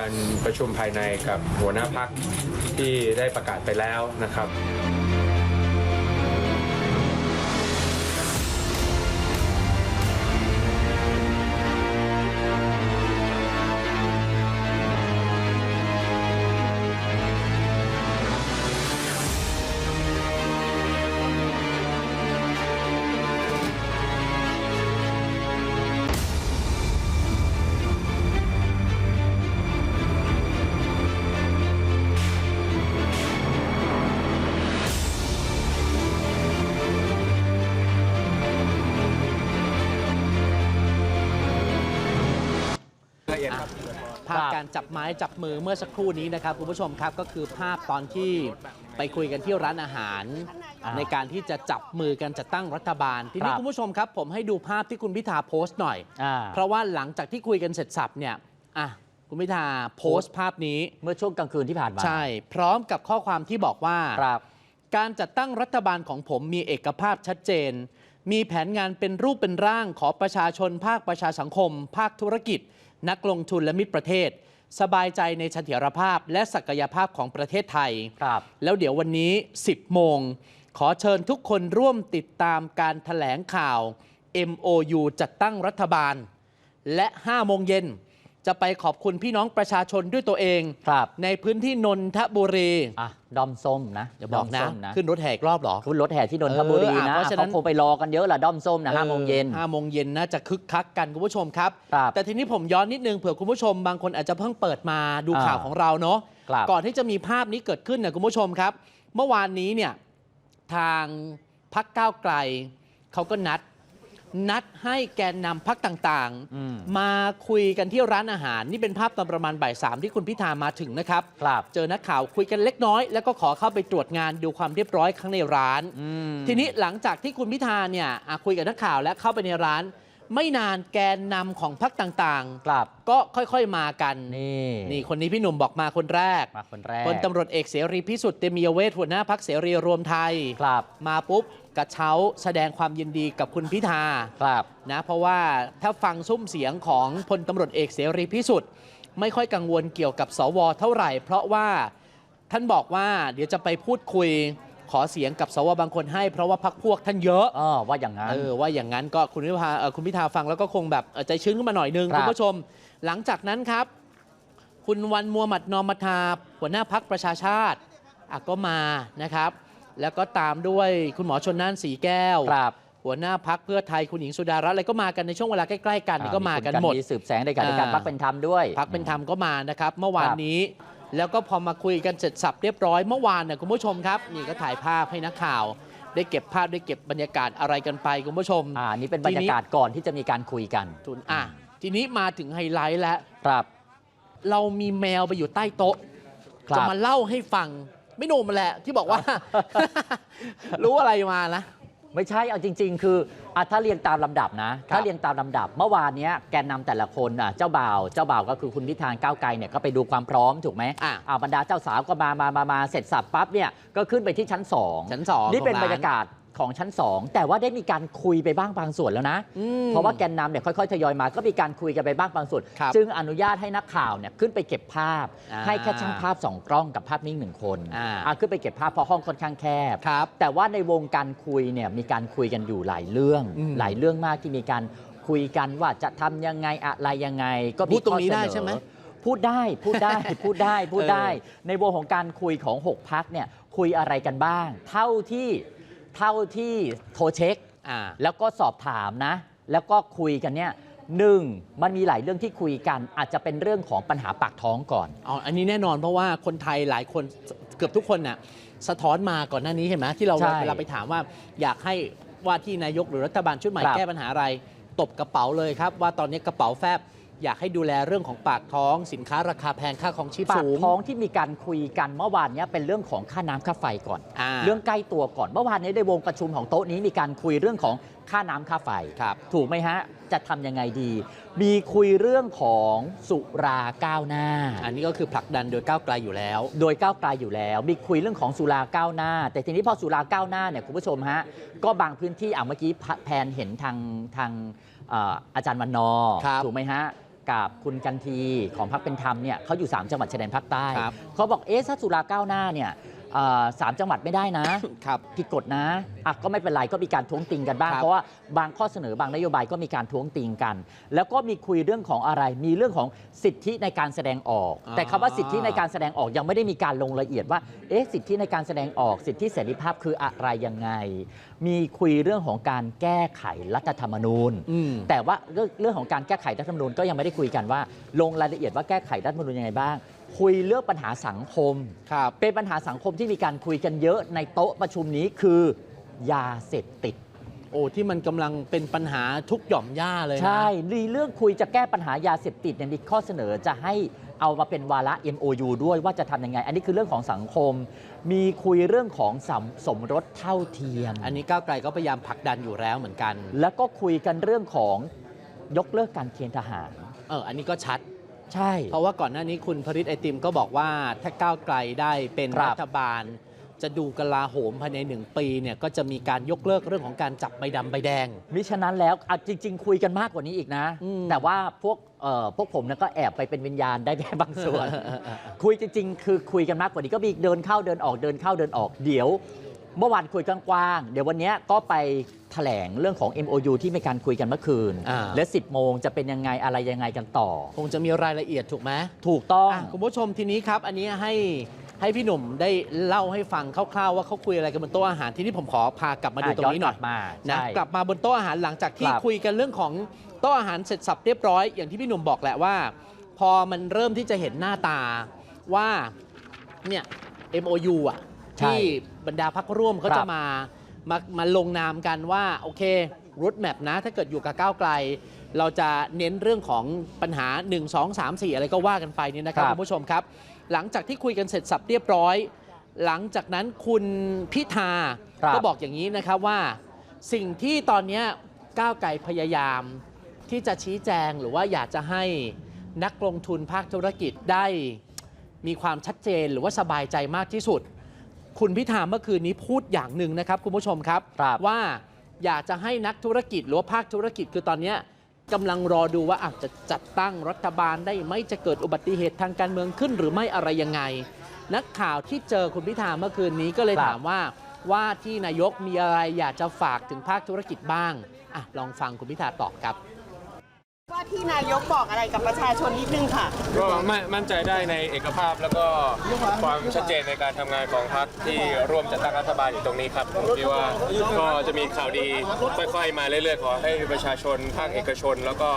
การประชุมภายในกับหัวหน้าพักที่ได้ประกาศไปแล้วนะครับ ภาพการจับไม้จับมือเมื่อสักครู่นี้นะครับคุณผู้ชมครับก็คือภาพตอนที่ไปคุยกันที่ร้านอาหารอ่าในการที่จะจับมือกันจัดตั้งรัฐบาล ทีนี้ครับคุณผู้ชมครับ ผมให้ดูภาพที่คุณพิธาโพสต์หน่อยอ่าเพราะว่าหลังจากที่คุยกันเสร็จสับเนี่ยอะคุณพิธาโพสต์ภาพนี้เมื่อช่วงกลางคืนที่ผ่านมา ใช่ พร้อมกับข้อความที่บอกว่าครับการจัดตั้งรัฐบาลของผมมีเอกภาพชัดเจน มีแผนงานเป็นรูปเป็นร่างขอประชาชน ภาคประชาสังคม ภาคธุรกิจ นักลงทุนและมิตรประเทศ สบายใจในเสถียรภาพและศักยภาพของประเทศไทย ครับ แล้วเดี๋ยววันนี้ 10 โมง ขอเชิญทุกคนร่วมติดตามการถแถลงข่าว MOU จัดตั้งรัฐบาล และ 5 โมงเย็น จะไปขอบคุณพี่น้องประชาชนด้วยตัวเอง ครับในพื้นที่นนทบุรี อะดอมส้มนะอย่าบอกดนะมส้มนะขึ้นรถแห่อีกรอบเหรอ ขึ้นรถแห่ที่นนทบุรีเอออะนะเพราะฉะนั้นเขาคงไปรอกันเยอะแหละด้อมส้มนะห้าโมงเย็น ห้าโมงเย็นน่าจะคึกคักกันคุณผู้ชมครับ ครับแต่ทีนี้ผมย้อนนิดนึงเผื่อคุณผู้ชมบางคนอาจจะเพิ่งเปิดมาดูอ่าข่าวของเราเนาะครับ ก่อนที่จะมีภาพนี้เกิดขึ้นเนี่ยคุณผู้ชมครับ เมื่อวานนี้เนี่ยทางพักก้าวไกลเขาก็นัด นัดให้แกนนำพักต่างอืมๆมาคุยกันที่ร้านอาหาร นี่เป็นภาพตอนประมาณบ่ายสามที่คุณพิธามาถึงนะครับครับเจอนักข่าวคุยกันเล็กน้อย แล้วก็ขอเข้าไปตรวจงานดูความเรียบร้อยข้างในร้านอืมทีนี้หลังจากที่คุณพิธาเนี่ยอะคุยกับนักข่าวและเข้าไปในร้าน ไม่นานแกนนำของพรรคต่างครับ ๆ ก็ค่อยๆมากัน นี่นี่คนนี้พี่หนุ่มบอกมาคนแรกมาคนแรกพลตำรวจเอกเสรีพิสุทธิ์เตมียเวทหัวหน้าพักเสรีรวมไทย ครับ มาปุ๊บกระเช้าแสดงความยินดีกับคุณพิธา ครับ นะเพราะว่าถ้าฟังซุ้มเสียงของพลตำรวจเอกเสรีพิสุทธิ์ไม่ค่อยกังวลเกี่ยวกับสวเท่าไหร่ เพราะว่าท่านบอกว่าเดี๋ยวจะไปพูดคุย ขอเสียงกับสวบางคนให้เพราะว่าพักพวกท่านเยอะอ๋อว่าอย่างนั้นเออว่าอย่างนั้นก็คุณพิธาเอ่อคุณพิธาฟังแล้วก็คงแบบเอ่อใจชื้นขึ้นมาหน่อยนึงครับคุณผู้ชม หลังจากนั้นครับ คุณวันมัวหมัดนอมทาหัวหน้าพักประชาชาติอะก็มานะครับ แล้วก็ตามด้วยคุณหมอชนน่านสีแก้วครับหัวหน้าพักเพื่อไทยคุณหญิงสุดารัตน์อะไรก็มากันในช่วงเวลาใกล้ๆกันนี่ก็มากันหมดมีสืบแสงในการในการอ่าพักเป็นธรรมด้วยพักเป็นธรรมก็มานะครับ เมื่อวานครับนี้ แล้วก็พอมาคุยกันเสร็จสับเรียบร้อยเมื่อวานเนี่ยคุณผู้ชมครับนี่ก็ถ่ายภาพให้นักข่าว ได้เก็บภาพได้เก็บบรรยากาศอะไรกันไปคุณผู้ชมอ่านี่เป็นบรรยากาศก่อนที่จะมีการคุยกันทุนอะทีนี้มาถึงไฮไลท์แล้วครับ เรามีแมวไปอยู่ใต้โต๊ะครับจะมาเล่าให้ฟังไม่หนุ่มมาแหละที่บอกว่า รู้อะไรมานะ ไม่ใช่เอาจริง ๆ คืออะถ้าเรียงตามลำดับนะครับถ้าเรียงตามลำดับเมื่อวานเนี้ยแกนนำแต่ละคนอะเจ้าบ่าว เจ้าบ่าวก็คือคุณพิธาก้าวไกลเนี่ยก็ไปดูความพร้อมถูกไหมอะ อ่าบรรดาเจ้าสาวก็มามามามาเสร็จสับปั๊บเนี่ยก็ขึ้นไปที่ชั้นสองชั้นสองนี่เป็นของบร้านรรยากาศ ของชั้น 2 แต่ว่าได้มีการคุยไปบ้างบางส่วนแล้วนะอืมเพราะว่าแกนนำเนี่ยค่อยๆทยอยมาก็มีการคุยกันไปบ้างบางส่วน ครับจึงอนุญาตให้นักข่าวเนี่ยขึ้นไปเก็บภาพ อ่าให้แค่ช่างภาพสองกล้องกับภาพนิ่งหนึ่งคนอ่า อะขึ้นไปเก็บภาพเพราะห้องค่อนข้างแคบ ครับ แต่ว่าในวงการคุยเนี่ยมีการคุยกันอยู่หลายเรื่อง อืม หลายเรื่องมากที่มีการคุยกันว่าจะทำยังไงอะไรยังไง ก็พูดตรงนี้ข้อเสได้ใช่ไหมพูดได้พูดได้ พูดได้พูดได้เออในวงของการคุยของ 6 พักเนี่ยคุยอะไรกันบ้าง เท่าที่ เท่าที่โทรเช็ค อ่า แล้วก็สอบถามนะ แล้วก็คุยกันเนี่ยหนึ่งมันมีหลายเรื่องที่คุยกัน อาจจะเป็นเรื่องของปัญหาปากท้องก่อน อ๋อ อันนี้แน่นอนเพราะว่าคนไทยหลายคนเกือบทุกคนน่ะสะท้อนมาก่อนหน้านี้เห็นไหมที่เราใช่เวลาไปถามว่าอยากให้ว่าที่นายกหรือรัฐบาลชุดใหม่ครับ แก้ปัญหาอะไร ตบกระเป๋าเลยครับ ว่าตอนนี้กระเป๋าแฟบ อยากให้ดูแลเรื่องของปากท้องสินค้าราคาแพงค่าของชีพปากสูง ท้องที่มีการคุยกันเมื่อวานเนี้ยเป็นเรื่องของค่าน้ำค่าไฟก่อน อ่า เรื่องใกล้ตัวก่อนเมื่อวานนี้ในวงประชุมของโต๊ะนี้มีการคุยเรื่องของค่าน้ำค่าไฟ ครับ ถูกไหมฮะ จะทำยังไงดี มีคุยเรื่องของสุราก้าวหน้า อันนี้ก็คือผลักดันโดยก้าวไกลอยู่แล้ว โดยก้าวไกลอยู่แล้ว มีคุยเรื่องของสุราก้าวหน้า แต่ทีนี้พอสุราก้าวหน้าเนี่ยคุณผู้ชมฮะ ก็บางพื้นที่อะเมื่อกี้แพนเห็นทางทางเอ่ออาจารย์วันนอร์ครับ ถูกไหมฮะ กับคุณกันทีของพรรคเป็นธรรมเนี่ยเขาอยู่ 3 จังหวัดชายแดนภาคใต้ครับเขาบอกเอ๊ะถ้าสุราก้าวหน้าเนี่ยเอ่อ สามจังหวัดไม่ได้นะครับผิดกฎนะอะก็ไม่เป็นไรก็มีการท้วงติงกันบ้างครับเพราะว่าบางข้อเสนอบางนโยบายก็มีการท้วงติงกัน แล้วก็มีคุยเรื่องของอะไร มีเรื่องของสิทธิในการแสดงออกอ่าแต่คำว่าสิทธิในการแสดงออกยังไม่ได้มีการลงรายละเอียดว่าเอ๊ะสิทธิในการแสดงออกสิทธิเสรีภาพคืออะไรยังไง มีคุยเรื่องของการแก้ไขรัฐธรรมนูญอืมแต่ว่าเรื่องเรื่องของการแก้ไขรัฐธรรมนูญก็ยังไม่ได้คุยกันว่า ลงรายละเอียดว่าแก้ไขรัฐธรรมนูญยังไงบ้าง คุยเรื่องปัญหาสังคม ครับเป็นปัญหาสังคมที่มีการคุยกันเยอะในโต๊ะประชุมนี้คือยาเสพติด โอ้ที่มันกำลังเป็นปัญหาทุกหย่อมย่าเลยนะ ใช่มีเรื่องคุยจะแก้ปัญหายาเสพติดเนี่ยมีข้อเสนอจะให้เอามาเป็นวาระ MOU ด้วยว่าจะทำยังไง อันนี้คือเรื่องของสังคม มีคุยเรื่องของสมสมรสเท่าเทียม อันนี้ก้าวไกลก็พยายามผลักดันอยู่แล้วเหมือนกัน แล้วก็คุยกันเรื่องของยกเลิกการเกณฑ์ทหาร เออ อันนี้ก็ชัด ใช่ เพราะว่าก่อนหน้านี้คุณพริตไอติมก็บอกว่าถ้าก้าวไกลได้เป็นครับ รัฐบาล จะดูกลาโหมภายในหนึ่งปีเนี่ยก็จะมีการยกเลิกเรื่องของการจับใบดำใบแดง มิฉะนั้นแล้วอะจริง ๆ คุยกันมากกว่านี้อีกนะ อืม แต่ว่าพวกเอ่อพวกผมเนะก็แอบไปเป็นวิญญาณได้แค่บางส่วน คุยจริง ๆ คือคุยกันมากกว่านี้ก็มีเดินเข้าเดินออกเดินเข้าเดินออกเดี๋ยว เมื่อวานคุยกว้างๆ เดี๋ยววันเนี้ยก็ไปแถลงเรื่องของ MOU ที่มีการคุยกันเมื่อคืน อ่า และ 10 โมงจะเป็นยังไงอะไรยังไงกันต่อ คงจะมีรายละเอียดถูกไหมถูกต้อง อะคุณผู้ชมทีนี้ครับ อันนี้ให้ให้พี่หนุ่มได้เล่าให้ฟังคร่าวๆว่าเขาคุยอะไรกันบนโต๊ะอาหารทีนี้ผมขอพากลับมาดูอะตรงนี้หน่อยย้อนกลับมานะใช่ กลับมาบนโต๊ะอาหารหลังจากที่ครับ คุยกันเรื่องของโต๊ะอาหารเสร็จสับเรียบร้อยอย่างที่พี่หนุ่มบอกแหละว่า พอมันเริ่มที่จะเห็นหน้าตาว่าเนี่ย MOU อะใช่ ที่ บรรดาพักร่วมเขาครัจะบมามามาลงนามกันว่า โอเครูทแมพนะ ถ้าเกิดอยู่กับก้าวไกล เราจะเน้นเรื่องของปัญหา 1 2 3 4 อะไรก็ว่ากันไปเนี่ยนะครับครับคุณผู้ชมครับ หลังจากที่คุยกันเสร็จสับเรียบร้อย หลังจากนั้นคุณพิธาครับก็บอกอย่างนี้นะครับว่า สิ่งที่ตอนเนี้ยก้าวไกลพยายามที่จะชี้แจงหรือว่าอยากจะให้นักลงทุนภาคธุรกิจได้มีความชัดเจนหรือว่าสบายใจมากที่สุด คุณพิธาเมื่อคืนนี้พูดอย่างหนึ่งนะครับคุณผู้ชมครับครับว่าอยากจะให้นักธุรกิจหรือว่าภาคธุรกิจคือตอนเนี้ยกำลังรอดูว่าอาจจะจัดตั้งรัฐบาลได้ไหมจะเกิดอุบัติเหตุทางการเมืองขึ้น หรือไม่อะไรยังไง นักข่าวที่เจอคุณพิธาเมื่อคืนนี้ก็เลยครับถามว่าว่าที่นายกมีอะไรอยากจะฝากถึงภาคธุรกิจบ้างอะลองฟังคุณพิธาตอบครับ ว่าที่นายกบอกอะไรกับประชาชนนิดนึงค่ะ ก็มั่นมั่นใจได้ในเอกภาพแล้วก็ความชัดเจนในการทำงานของพรรคที่ร่วมจัดตั้งรัฐบาลอยู่ตรงนี้ครับผมคิดว่าก็จะมีข่าวดีค่อยๆ มาเรื่อยๆขอให้ประชาชนภาคเอกชน แล้วก็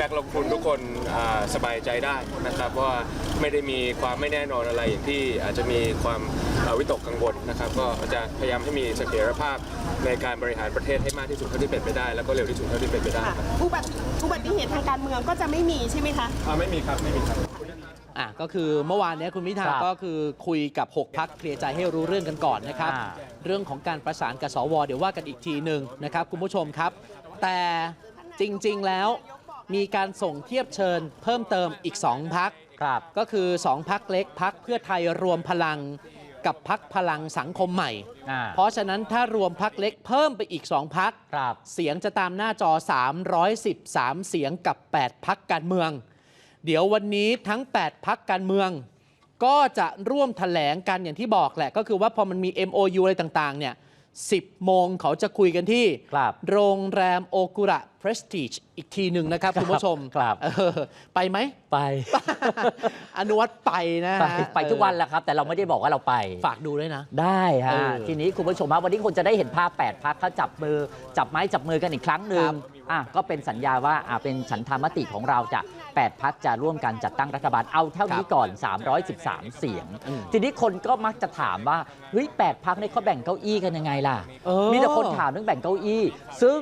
นักลงทุนทุกคนอ่าสบายใจได้นะครับว่าไม่ได้มีความไม่แน่นอนอะไรอย่างที่อาจจะมีความอ่าวิตกกังวลนะครับ ก็จะพยายามให้มีเสถียรภาพในการบริหารประเทศให้มากที่สุดเท่าที่เป็นไปได้ แล้วก็เร็วที่สุดเท่าที่เป็นไปได้ครับ อุบัติอุบัติเหตุทางการเมืองก็จะไม่มีใช่ไหมคะ อ่าไม่มีครับไม่มีครับ อะก็คือเมื่อวานเนี้ยคุณพิธาครับก็คือคุยกับ 6 พักเคลียร์ใจให้รู้เรื่องกันก่อนนะครับ อ่า เรื่องของการประสานกับสวเดี๋ยวว่ากันอีกทีหนึ่งนะครับคุณผู้ชมครับ แต่จริงๆแล้วมีการส่งเทียบเชิญเพิ่มเติมอีก 2 พัก ครับ ก็คือ 2 พักเล็กพักเพื่อไทยรวมพลัง กับพักพลังสังคมใหม่อ่าเพราะฉะนั้นถ้ารวมพักเล็กเพิ่มไปอีก 2 พักครับเสียงจะตามหน้าจอ 313 เสียงกับ 8 พักการเมือง เดี๋ยววันนี้ทั้ง 8 พักการเมือง ก็จะร่วมถแถลงกันอย่างที่บอกแหละ ก็คือว่าพอมันมี MOU อะไรต่าง ๆ เนี่ย 10 โมงเขาจะคุยกันที่ ครับโรงแรมโอกุระเพรสติชอีกทีหนึ่งนะครับ คุณผู้ชมครับ เออไปไหม ไป อนุวัตไปนะไปฮะไปทุกวันแหละครับ แต่เราไม่ได้บอกว่าเราไป ฝากดูด้วยนะ ได้ฮะ เออทีนี้คุณผู้ชมครับวันนี้คนจะได้เห็นภาพ 8พักเขาจับมือ จับไม้จับมือกันอีกครั้งหนึ่งครับ อะก็เป็นสัญญาว่าอะเป็นฉันทามติของเราจะ 8 พักจะร่วมกันจัดตั้งรัฐบาล เอาเท่านี้ก่อน 313 เสียงอืมทีนี้คนก็มักจะถามว่าเฮ้ย8พักเนี่ยเขาแบ่งเก้าอี้กันยังไงล่ะเออมีแต่คนถามเรื่องแบ่งเก้าอี้ ซึ่ง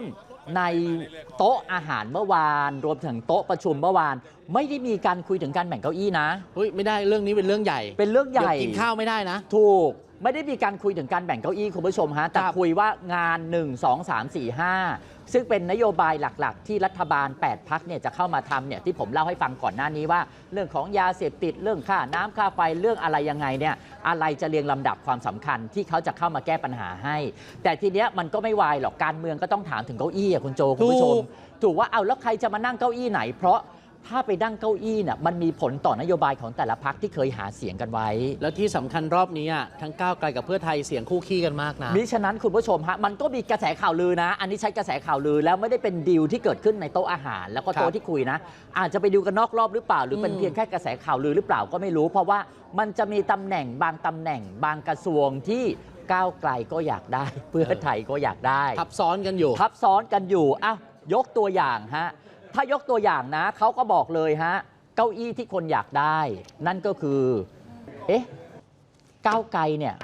ในโต๊ะอาหารเมื่อวาน รวมถึงโต๊ะประชุมเมื่อวาน ไม่ได้มีการคุยถึงการแบ่งเก้าอี้นะเฮ้ยไม่ได้เรื่องนี้เป็นเรื่องใหญ่ เป็นเรื่องใหญ่ดี๋ยวกินข้าวไม่ได้นะ ถูก ไม่ได้มีการคุยถึงการแบ่งเก้าอี้คุณผู้ชมฮะแต่ครับคุยว่างาน 1 2 3 4 5 ซึ่งเป็นนโยบายหลักๆ ที่รัฐบาล 8 พักเนี่ยจะเข้ามาทำเนี่ยที่ผมเล่าให้ฟังก่อนหน้านี้ว่า เรื่องของยาเสพติดเรื่องค่าน้ำค่าไฟเรื่องอะไรยังไงเนี่ยอะไรจะเรียงลำดับความสำคัญที่เขาจะเข้ามาแก้ปัญหาให้ แต่ทีเนี้ยมันก็ไม่วายหรอกการเมืองก็ต้องถามถึงเก้าอี้อะคุณโจคุณผู้ชมถูกถูกว่าเอาแล้วใครจะมานั่งเก้าอี้ไหน เพราะ ถ้าไปดั้งเก้าอี้น่ะมันมีผลต่อนโยบายของแต่ละพักที่เคยหาเสียงกันไว้ แล้วที่สำคัญรอบนี้อะทั้งก้าวไกลกับเพื่อไทยเสียงคู่ขี้กันมากนะ มิฉะนั้นคุณผู้ชมฮะมันก็มีกระแสข่าวลือนะ อันนี้ใช้กระแสข่าวลือแล้วไม่ได้เป็นดีลที่เกิดขึ้นในโต๊ะอาหาร แล้วก็ครัโต๊ะบที่คุยนะ อาจจะไปดูกันนอกรอบหรือเปล่า หรือเป็นอืม เพียงแค่กระแสข่าวลือหรือเปล่าก็ไม่รู้ เพราะว่ามันจะมีตำแหน่งบางตำแหน่ง บางกระทรวงที่ก้าวไกลก็อยากได้ เพื่อไทยก็อยากได้ ทับซ้อนกันอยู่ ทับซ้อนกันอยู่อ้าวยกตัวอย่างฮะ ถ้ายกตัวอย่างนะเขาก็บอกเลยฮะ เก้าอี้ที่คนอยากได้ นั่นก็คือ เอ๊ะก้าวไกลเนี่ย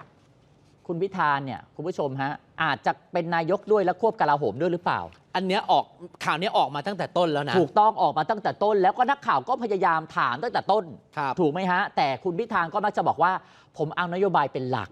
คุณพิธาเนี่ยคุณผู้ชมฮะ อาจจะเป็นนายกด้วยและควบกลาโหมด้วยหรือเปล่า อันเนี้ยออกข่าวเนี้ยออกมาตั้งแต่ต้นแล้วนะ ถูกต้องออกมาตั้งแต่ต้น แล้วก็นักข่าวก็พยายามถามตั้งแต่ต้น ครับ ถูกไหมฮะ แต่คุณพิธาก็มักจะบอกว่า ผมเอานโยบายเป็นหลัก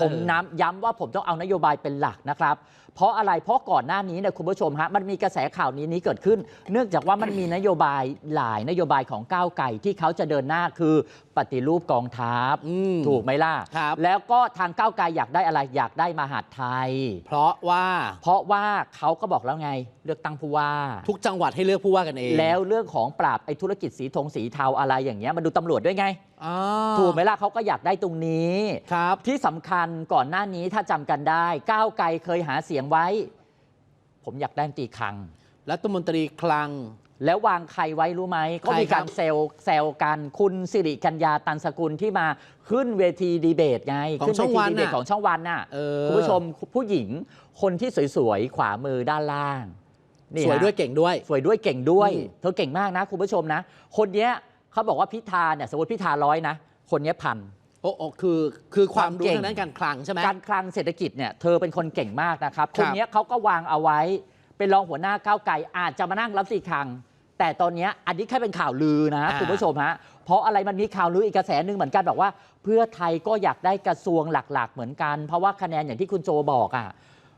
ผมเออน้ำย้ำว่าผมต้องเอานโยบายเป็นหลักนะครับเพราะอะไรเพราะก่อนหน้านี้เนี่ยคุณผู้ชมฮะมันมีกระแสข่าวนี้นี้เกิดขึ้น เนื่องจากว่ามันมีนโยบายหลายนโยบายของก้าวไก่ที่เขาจะเดินหน้าคือปฏิรูปกองทัพอืมถูกไหมล่ะ ครับ แล้วก็ทางก้าวไกลอยากได้อะไรอยากได้มหาดไทย เพราะว่าเพราะว่าเขาก็บอกแล้วไงเลือกตั้งผู้ว่า ทุกจังหวัดให้เลือกผู้ว่ากันเองแล้วเรื่องของปราบไอ้ธุรกิจสีทงสีเทาอะไรอย่างเงี้ยมาดูตำรวจด้วยไง อ่าถูกไหมล่ะเขาก็อยากได้ตรงนี้ ครับ ที่สำคัญก่อนหน้านี้ถ้าจำกันได้ ก้าวไกลเคยหาเสียงไว้ ผมอยากได้ตีคลัง รัฐมนตรีคลัง แล้ววางใครไว้รู้ไหม ก็มีใครครัการบเซลแซลกันคุณสิริกัญญาตันสกุลที่มาขึ้นเวทีดีเบตไงของขึ้นช่องเววันทีดีเบตน่ะของช่องวันน่ะเออคุณผู้ชมผู้หญิงคนที่สวยๆ ขวามือด้านล่างนี่สวยฮะด้วยเก่งด้วย สวยด้วยเก่งด้วยอืมเธอเก่งมากนะคุณผู้ชมนะ คนเนี้ยเขาบอกว่าพิธาเนี่ยสมมติพิธาร้อยนะ คนเนี้ยพัน โอ้โอ้คือคือความความรู้เก่งทางด้านการคลังใช่ไหมการคลังเศรษฐกิจเนี่ยเธอเป็นคนเก่งมากนะครับคครับนเนี้ยเขาก็วางเอาไว้ เป็นรองหัวหน้าก้าวไกลอาจจะมานั่งรับสีคลัง แต่ตอนเนี้ยอันนี้แค่เป็นข่าวลือนะอ่าคุณผู้ชมฮะเพราะอะไรมันมีข่าวลืออีกกระแสหนึ่งเหมือนกันบอกว่า เพื่อไทยก็อยากได้กระทรวงหลัก ๆ เหมือนกัน เพราะว่าคะแนนอย่างที่คุณโจบอกอะ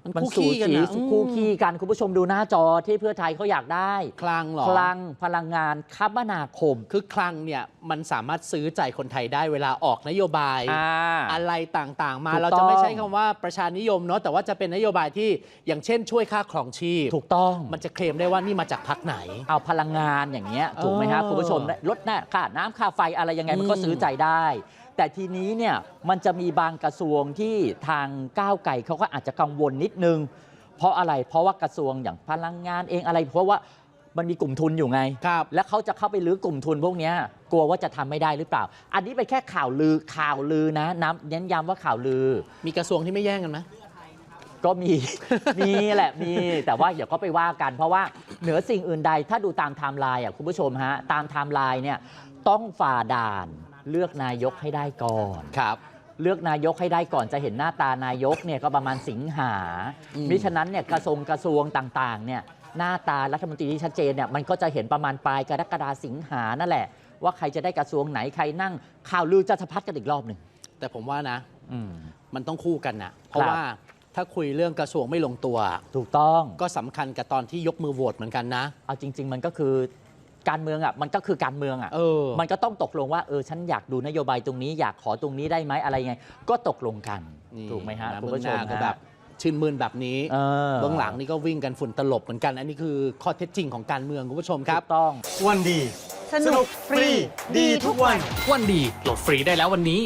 มันมันคู่สูขี้กันสีนะอืมคู่ขี้กันคุณผู้ชมดูหน้าจอที่เพื่อไทยเขาอยากได้คลังเหรอ พลังพลังงานคมนาคม คือคลังเนี่ยมันสามารถซื้อใจคนไทยได้เวลาออกนโยบายอ่าอะไรต่างๆ มาถูกเราจะไม่ต้องใช้คำว่าประชานิยมเนาะแต่ว่าจะเป็นนโยบายที่อย่างเช่นช่วยค่าครองชีพ ถูกต้อง มันจะเคลมได้ว่านี่มาจากพักไหน เอาพลังงานอย่างเงี้ยถูกไหมฮะเออคุณผู้ชมลดหน้าค่าน้ำค่าไฟอะไรยังไงมันก็อืม ซื้อใจได้ แต่ทีนี้เนี่ยมันจะมีบางกระทรวงที่ทางก้าวไก่เขาก็อาจจะกังวลนิดนึง เพราะอะไรเพราะว่ากระทรวงอย่างพลังงานเองอะไร เพราะว่ามันมีกลุ่มทุนอยู่ไง ครับแล้วเขาจะเข้าไปรื้อกลุ่มทุนพวกเนี้ยกลัวว่าจะทำไม่ได้หรือเปล่า อันนี้เป็นแค่ข่าวลือข่าวลือนะน้ำเน้นย้ำว่าข่าวลือ มีกระทรวงที่ไม่แย่งกันไหม ก็มี มีแหละมีแต่ว่าเดี๋ยวก็ไปว่ากัน เพราะว่าเหนือสิ่งอื่นใดถ้าดูตามไทม์ไลน์อะคุณผู้ชมฮะตามไทม์ไลน์เนี่ยต้องฝ่าด่าน เลือกนายกให้ได้ก่อนครับ เลือกนายกให้ได้ก่อนจะเห็นหน้าตานายกเนี่ยก็ประมาณสิงหาอืมมิฉะนั้นเนี่ยกระทรวงกระทรวงต่างๆเนี่ยหน้าตารัฐมนตรีที่ชัดเจนเนี่ยมันก็จะเห็นประมาณปลายกรกฎาสิงหานั่นแหละ ว่าใครจะได้กระทรวงไหนใครนั่งข่าวลือจะสะพัดกันอีกรอบหนึ่งแต่ผมว่านะอืมมันต้องคู่กันนะเพราะครับว่าถ้าคุยเรื่องกระทรวงไม่ลงตัว ถูกต้องก็สำคัญกับตอนที่ยกมือโหวตเหมือนกันนะ เอาจริง ๆ มันก็คือ การเมืองอะมันก็คือการเมืองอะเออมันก็ต้องตกลงว่าเออฉันอยากดูนโยบายตรงนี้อยากขอตรงนี้ได้ไหมอะไรยังไง ก็ตกลงกันนี่ถูกไหมฮะนะคุณเบื้องผู้หชมน้าก็ฮะแบบชื่นมื่นแบบนี้เออเบื้องหลังนี่ก็วิ่งกันฝุ่นตลบเหมือนกัน อันนี้คือข้อเท็จจริงของการเมืองคุณผู้ชมครับถูกต้องวันดี สนุกฟรี ดีทุกวัน วันดีโหลดฟรีได้แล้ววันนี้